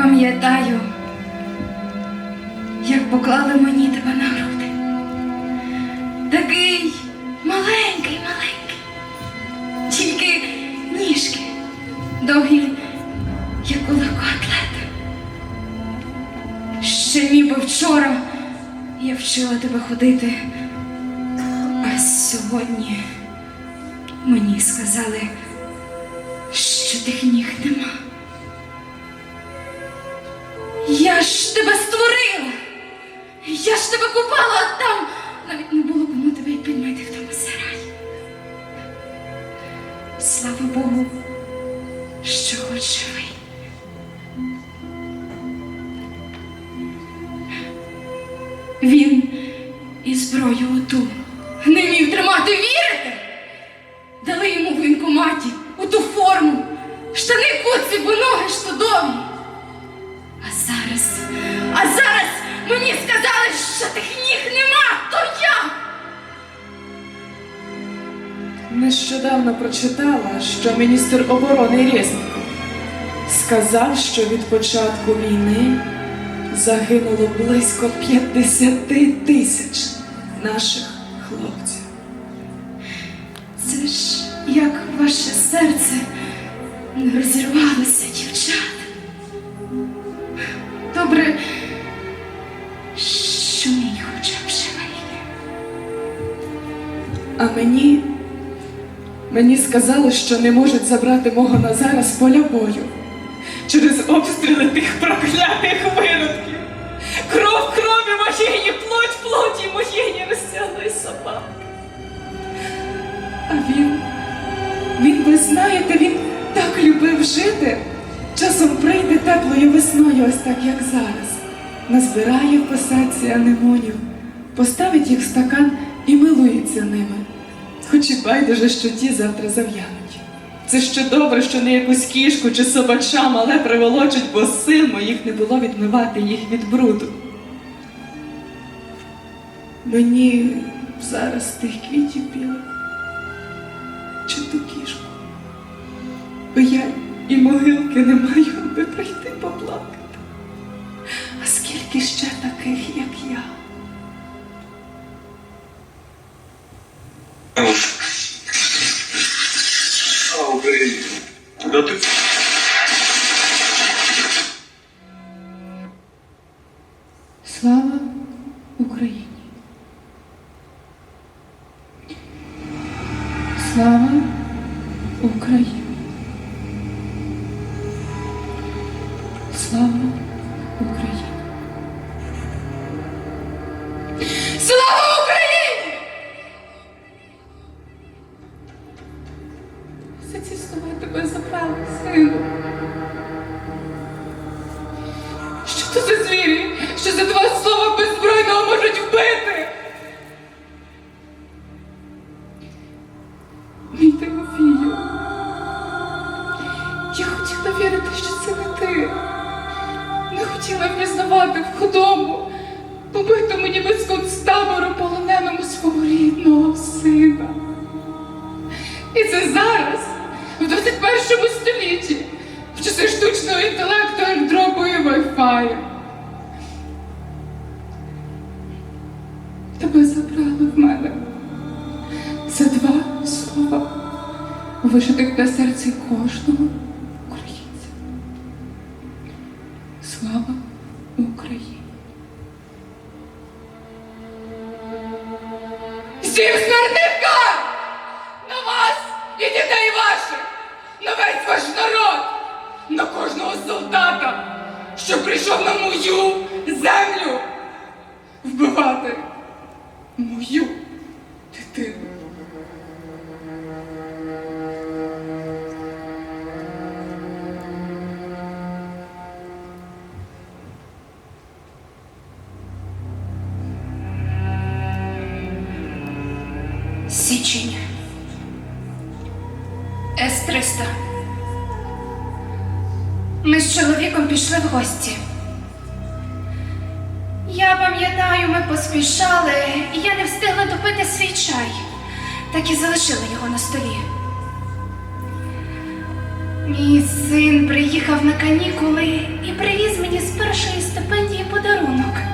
Пам'ятаю, як поклали мені тебе на груди. Такий маленький, маленький, тільки ніжки довгі, як у легкоатлета. Ще ніби вчора я вчила тебе ходити, а сьогодні мені сказали, що ти хні. Купала, а там Нещодавно прочитала, що міністр оборони Резніков сказав, що від початку війни загинуло близько 50 тисяч наших хлопців. Це ж як ваше серце не розірвалося, дівчата. Добре, що мій хоча б живий. А мені, мені сказали, що не можуть забрати мого Назара з поля бою через обстріли тих проклятих виродків. Кров крові моєї, плоть плоті моєї розтягли собак. А він, він, ви знаєте, він так любив жити. Часом прийде теплою весною, ось так, як зараз. Назбирає в посадці анемонів, поставить їх в стакан і милується ними. Хоч і байдуже, що ті завтра зав'януть. Це ще добре, що не якусь кішку чи собача мале приволочить, бо сил моїх не було відмивати їх від бруду. Мені зараз тих квітів білих чи ту кішку. Бо я і могилки не маю, аби прийти поплакати. А скільки ще Слава вишитих на серці кожного Січень. С-300. Ми з чоловіком пішли в гості. Я пам'ятаю, ми поспішали, і я не встигла допити свій чай, так і залишила його на столі. Мій син приїхав на канікули і привіз мені з першої стипендії подарунок.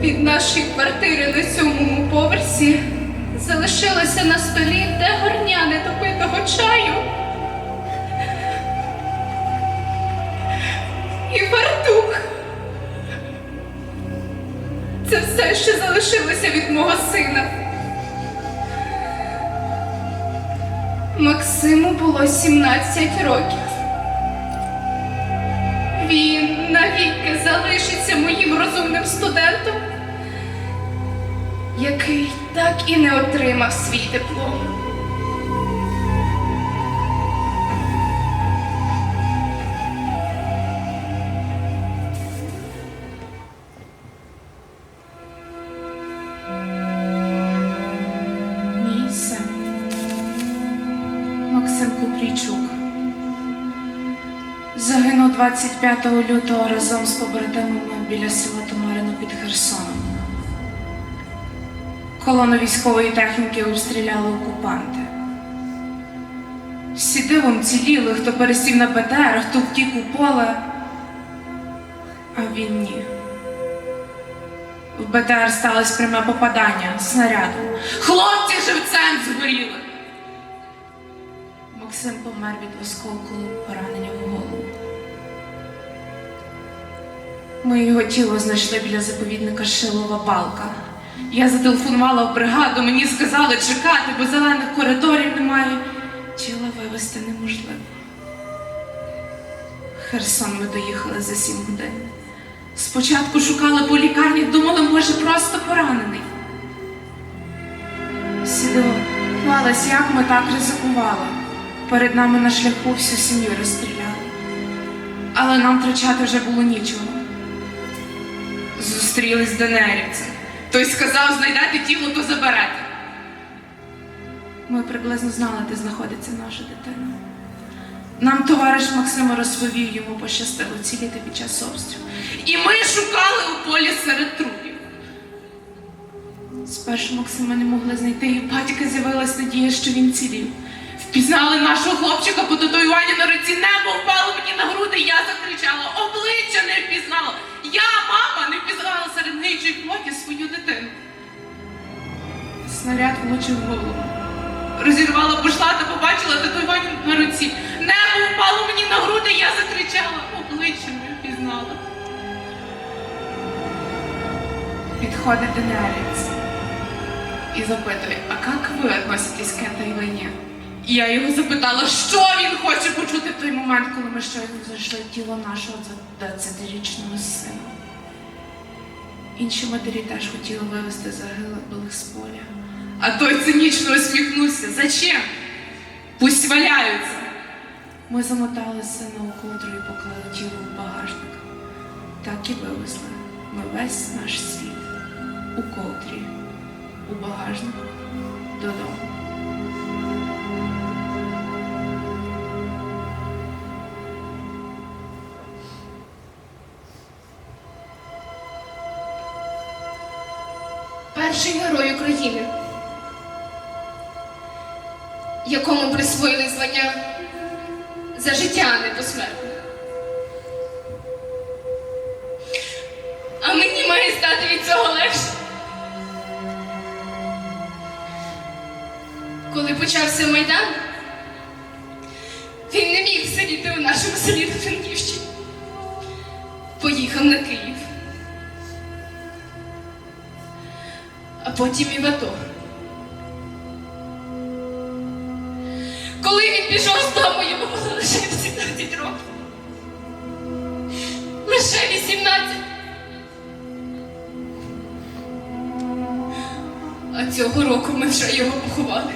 Від нашої квартири на сьомому поверсі залишилося на столі те горня недопитого чаю. І фартух. Це все, що залишилося від мого сина. Максиму було 17 років. Він навіки залишиться моїм розумним студентом, який так і не отримав свій диплом. Максим Купрійчук загинув 25 лютого разом з побратимами біля села Томарино під Херсоном. Колону військової техніки обстріляли окупанти. Всі дивом ціліли, хто пересів на БТР, хто втік у поле, а він ні. В БТР сталося пряме попадання снаряду. Хлопці живцем згоріли. Максим помер від осколку поранення в голову. Ми його тіло знайшли біля заповідника Шилова балка. Я зателефонувала в бригаду, мені сказали чекати, бо зелених коридорів немає. Тіло вивезти неможливо. Херсон ми доїхали за сім годин. Спочатку шукали по лікарні, думали, може, просто поранений. Всі дивувались, як ми так ризикували. Перед нами на шляху всю сім'ю розстріляли. Але нам втрачати вже було нічого. Зустрілись з ДНРівцем. Той сказав, знайдете тіло, то заберете. Ми приблизно знали, де знаходиться наша дитина. Нам товариш Максима розповів, йому пощастило ціліти під час обстрілу. І ми шукали у полі серед трупів. Спершу Максима не могли знайти, і батька з'явилась надія, що він цілів. Впізнали нашого хлопчика по татуюванню на руці, небо впало мені на груди, я закричала, обличчя не впізнала. Я, мама, не впізнала серед гничої плоті свою дитину. Снаряд влучив голову. Розірвала пошла та побачила татуювання на руці. Небо впало мені на груди, я закричала, обличчя не впізнала. Підходить Денерець і запитує, а як ви відноситесь к этой війні? І я його запитала, що він хоче почути в той момент, коли ми щойно знайшли тіло нашого 20-річного сина. Інші матері теж хотіли вивезти загиблих з поля. А той цинічно усміхнувся. Зачем? Пусть валяються. Ми замотали сина у ковдру і поклали тіло в багажник. Так і вивезли ми весь наш світ у ковдрі, у багажнику додому. Перший герой України, якому присвоїли звання за життя, а не посмертно. А мені має стати від цього легше. Коли почався Майдан, він не міг сидіти у нашому селі на Франківщині. Поїхав на Київ. А потім і в АТО. Коли він пішов з дому, йому лише 17 років. Лише 18. А цього року ми вже його поховали.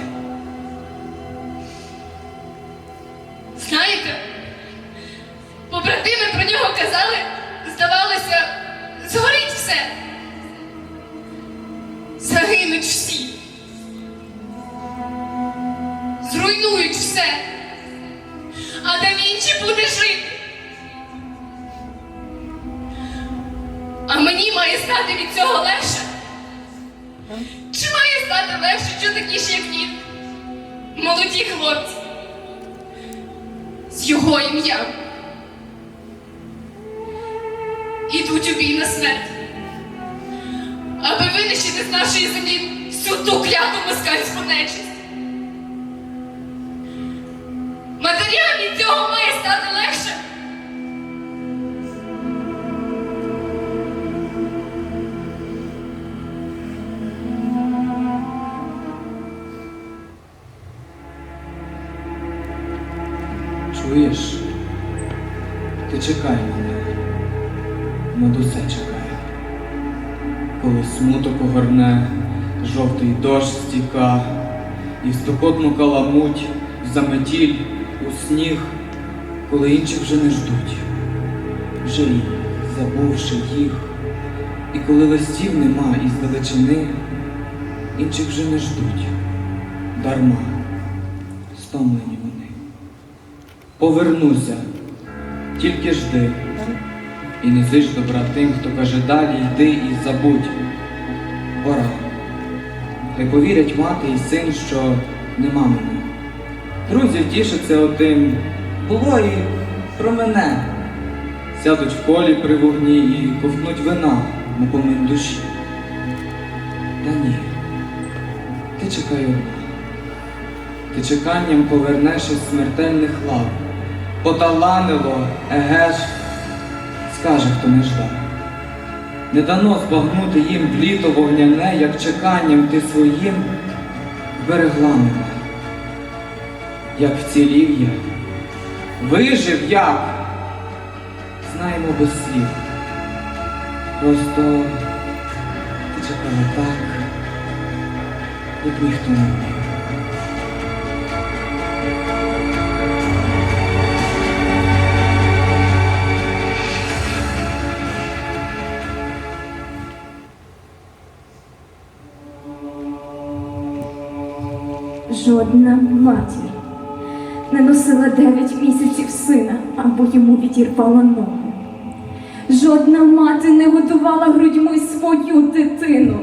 Все. А да Вінчі буде жити. А мені має стати від цього легше. Чи має стати легше, що такі ж, як він? Молоді хлопці. З його ім'ям. Ідуть у бій на смерть аби винищити з нашої землі всю ту кляту москальську нечисть. Матерям від цього має стати легше. Чуєш? Ти чекай мене. Медусе чекає. Коли смуток огорне, жовтий дощ стіка, і в стукотну каламуть, в заметіль, сніг, коли інші вже не ждуть. Їх, забувши їх, і коли листів нема із величини, інших вже не ждуть. Дарма, стомлені вони. Повернуся, тільки жди. І не зич добра тим, хто каже далі йди і забудь. Пора. Хай повірять мати і син, що нема мене. Друзі втішаться отим, було і про мене. Сядуть в колі при вогні і ковтнуть вина на помин душі. Та ні, ти чекай одна. Ти чеканням повернеш із смертельних лав. Поталанило, еге ж, скаже, хто не ждав. Не дано збагнути їм в літо вогняне, як чеканням ти своїм берегла мене. Як вцілів я, вижив як, знаємо без слів. Просто ти чекала так, як ніхто не вмів. Жодна матір не носила дев'ять місяців сина, або йому відірвала ногу. Жодна мати не годувала грудьми свою дитину,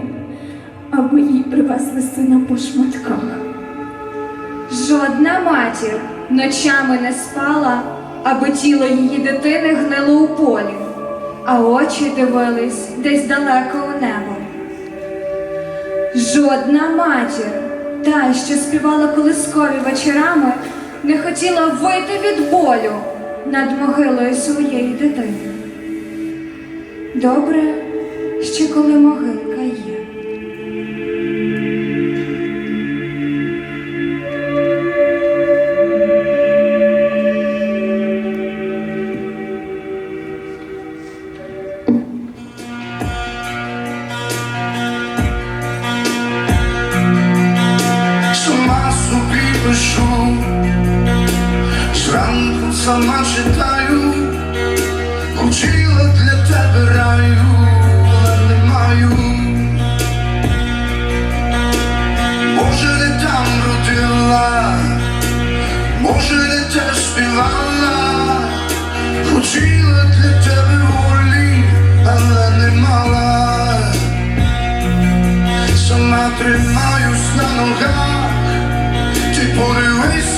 аби їй привезли сина по шматках. Жодна матір ночами не спала, аби тіло її дитини гнило у полі, а очі дивились десь далеко у небо. Жодна матір, та, що співала колискові вечорами, не хотіла вийти від болю над могилою своєї дитини. Добре, ще коли могилка сама читаю, хотіла для тебе раю, але не маю. Може, не там родила, може, не те співала, хотіла для тебе волі, але не мала сама тримаюсь на ногах, ти подивись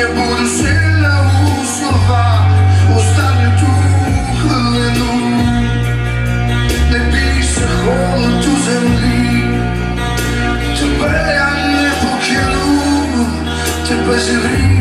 я буду сильна у слова, останню ту хвилину, не бійся холоду землі, тебе я не покину, тебе зігрію,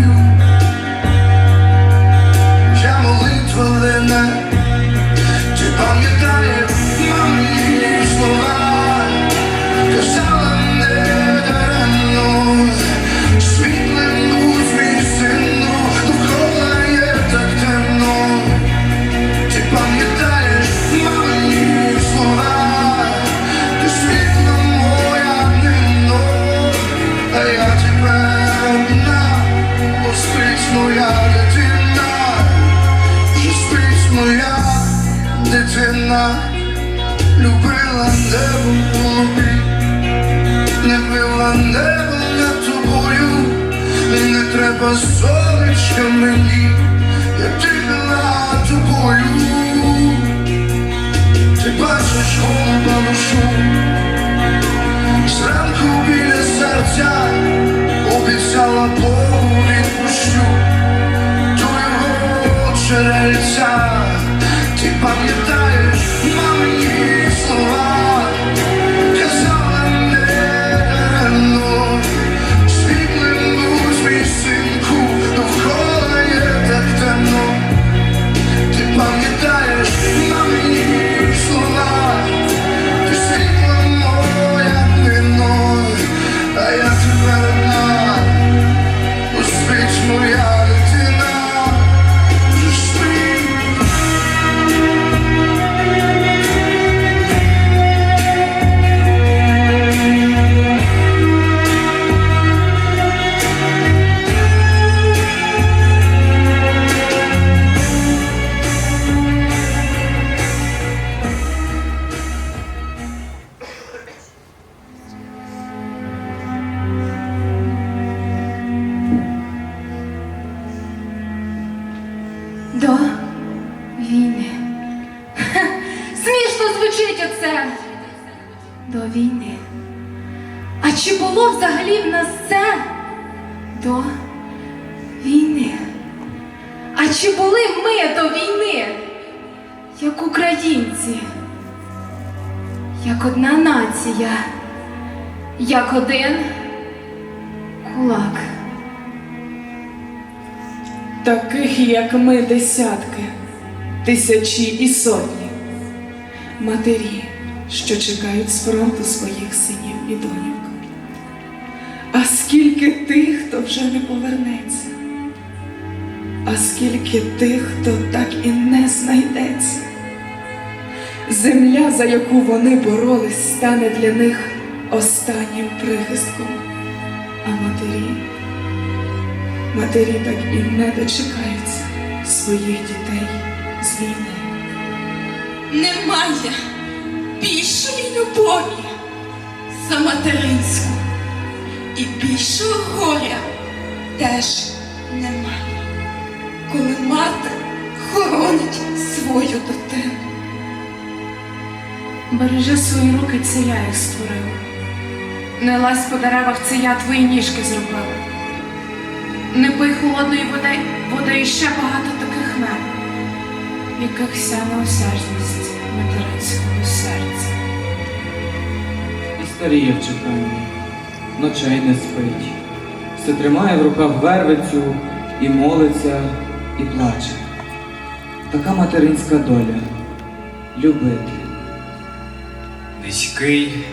Богу відпущу до його ти пам'ятаєш один кулак? Таких, як ми, десятки, тисячі і сотні. Матері, що чекають з фронту своїх синів і доньок. А скільки тих, хто вже не повернеться, а скільки тих, хто так і не знайдеться. Земля, за яку вони боролись, стане для них останнім прихистком, а матері. Матері так і не дочекаються своїх дітей з війни. Немає більшої любові за материнську. І більшого горя теж немає, коли мати хоронить свою дитину. Бережи свої руки, це я їх створила. Не лазь по деревах, це я твої ніжки зробила. Не пий холодної води, води і ще багато таких мен, в яких вся неосяжність материнського серця. І старіє в чеканні, ночей не спить, все тримає в руках вервицю і молиться, і плаче. Така материнська доля любити. Низький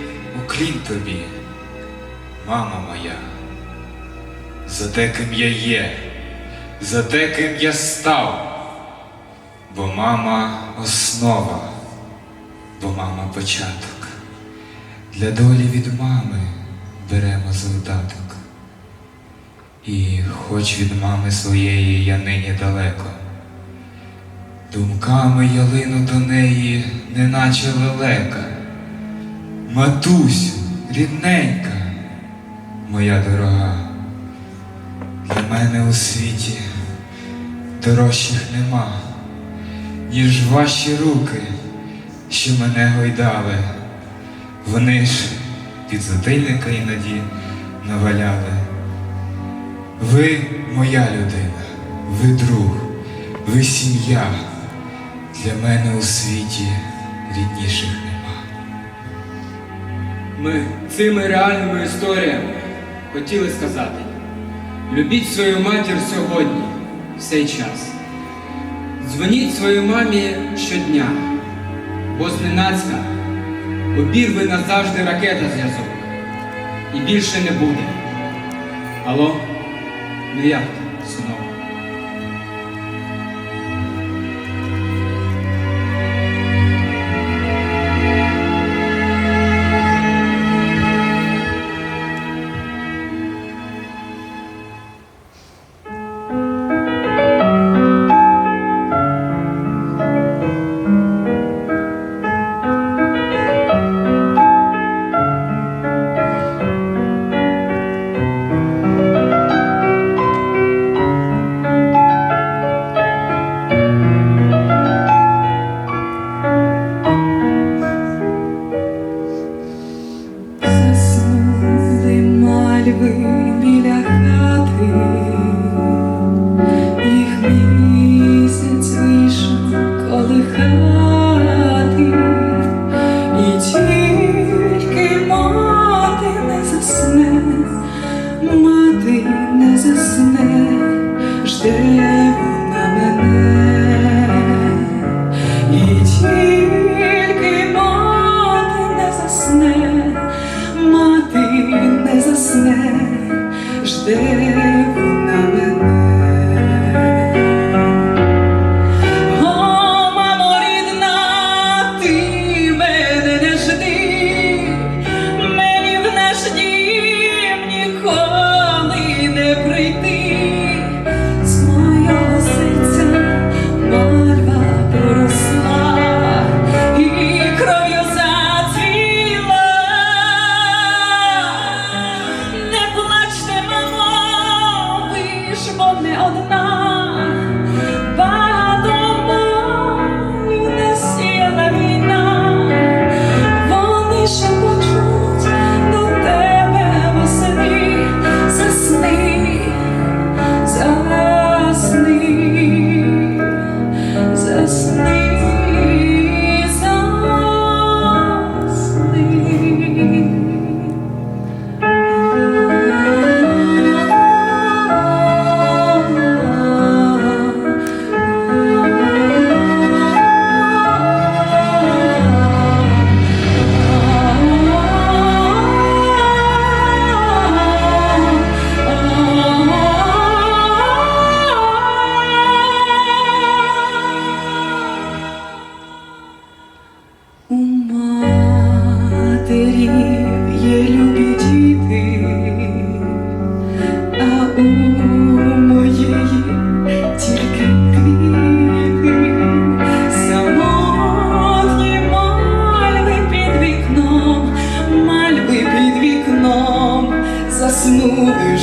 уклін тобі, мама моя, за те, ким я є, за те, ким я став, бо мама основа, бо мама початок. Для долі від мами беремо завдаток. І хоч від мами своєї я нині далеко, думками я лину до неї, неначе лелека. Матусю, рідненька, моя дорога, для мене у світі дорожчих нема, ніж ваші руки, що мене гойдали. Вони ж під затильника іноді наваляли. Ви моя людина, ви друг, ви сім'я. Для мене у світі рідніших нема. Ми цими реальними історіями хотіли сказати: любіть свою матір сьогодні, в цей час. Дзвоніть своїй мамі щодня, бо зненацька обірве назавжди ракета зв'язок. І більше не буде. Алло, ну як ти,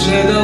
谁的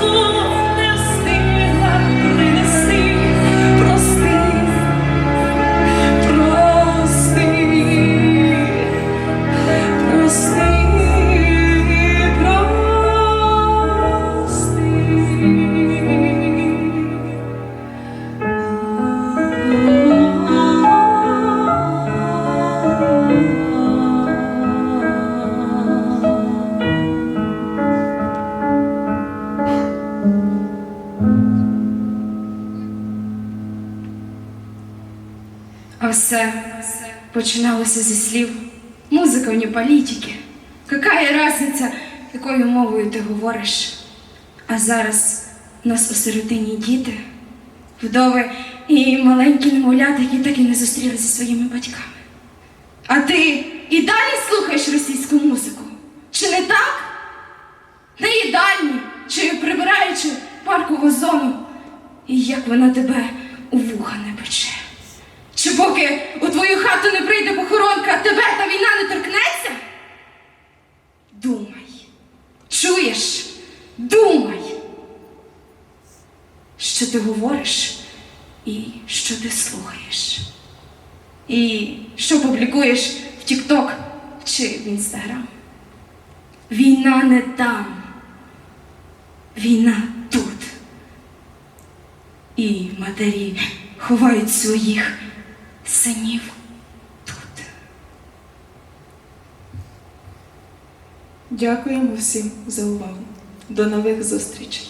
я починалося зі слів. Музика не політики. Какая разниця, якою мовою ти говориш? А зараз у нас у середині діти, вдови і маленькі немовлята, які так і не зустрілися зі своїми батьками. А ти і далі слухаєш російську музику? Чи не так? На їдальні, чи прибираючи паркову зону, і як вона тебе у вуха не пече. Чи поки у твою хату не прийде похоронка, тебе та війна не торкнеться? Думай, чуєш? Думай, що ти говориш і що ти слухаєш. І що публікуєш в Тік-Ток чи в Інстаграм. Війна не там. Війна тут. І матері ховають своїх синів тут. Дякуємо всім за увагу. До нових зустрічей.